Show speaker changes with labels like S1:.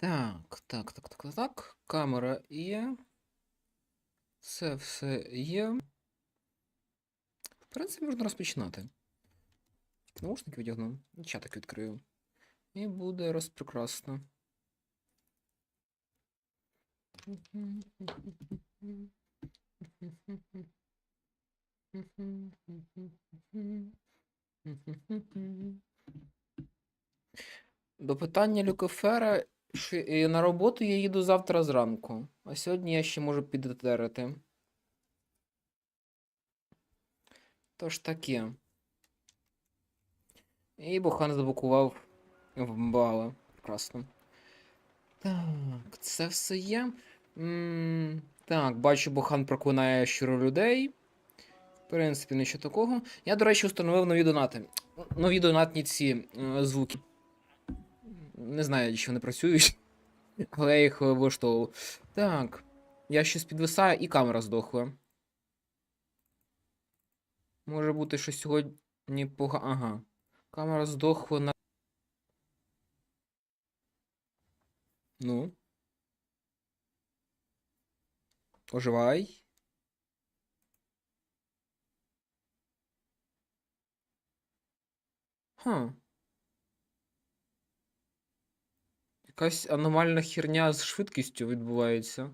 S1: Так, так, так, так, так. Камера є. Це все є. В принципі, можна розпочинати. Наушники одягну, чатик відкрию. І буде розпрекрасно. До питання Люкофера, е, на роботу я їду завтра зранку, а сьогодні я ще можу підетерити. Тож таке. І Бухан заблокував в бали. Прекрасно. Так, це все є. М, так, бачу, Бухан проклинає щиро людей. В принципі, нічого такого. Я, до речі, установив нові донати. Нові донатні ці е, звуки. Не знаю, чи вони працюють, але я їх влаштовував. Так. Я щось підвисаю і камера здохла. Може бути, що сьогодні пога. Ага. Камера здохла на. Ну. Оживай. Ха. Якась аномальна херня з швидкістю відбувається.